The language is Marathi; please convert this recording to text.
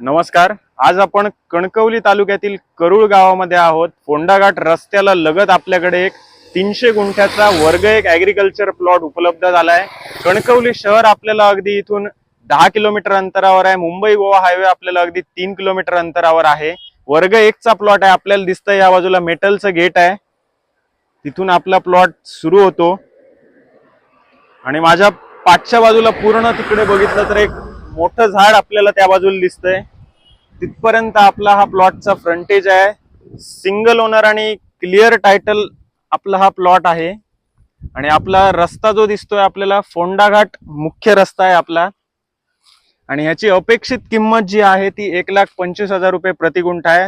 नमस्कार. आज आपण कणकवली तालुक्यातील करूळ गावामध्ये आहोत. फोंडाघाट रस्त्याला लगत आपल्याकडे एक तीनशे गुंठ्याचा वर्ग एक ऍग्रिकल्चर प्लॉट उपलब्ध झालाय. कणकवली शहर आपल्याला अगदी इथून दहा किलोमीटर अंतरावर आहे. मुंबई गोवा हायवे आपल्याला अगदी तीन किलोमीटर अंतरावर आहे. वर्ग एकचा प्लॉट आहे. आपल्याला दिसतंय या बाजूला मेटलचं गेट आहे. तिथून आपला प्लॉट सुरू होतो. आणि माझ्या पाठच्या बाजूला पूर्ण तिकडे बघितलं तर एक मोठं झाड आपल्याला त्या बाजूला दिसतंय. तिथपर्यंत आपला हा प्लॉटचा फ्रंटेज आहे. सिंगल ओनर आणि क्लिअर टायटल आपला हा प्लॉट आहे. आणि आपला रस्ता जो दिसतोय आपल्याला फोंडाघाट मुख्य रस्ता आहे आपला. आणि ह्याची अपेक्षित किंमत जी आहे ती एक लाख पंचवीस हजार रुपये प्रतिगुंठ आहे.